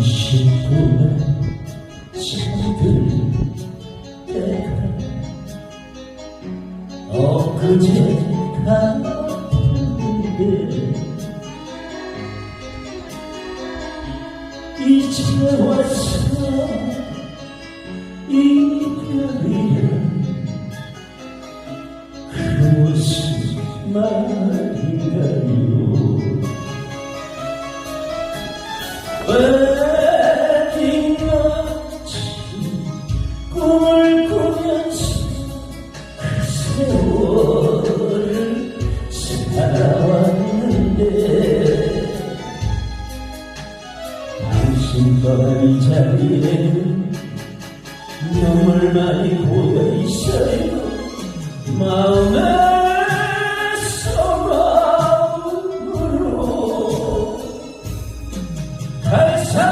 Chegou. 그제 같은데 이제 와서 이별이야 그 무슨 말인가요 자리에는 눈물만이 고여 있어요. 마음에 소망으로 갈사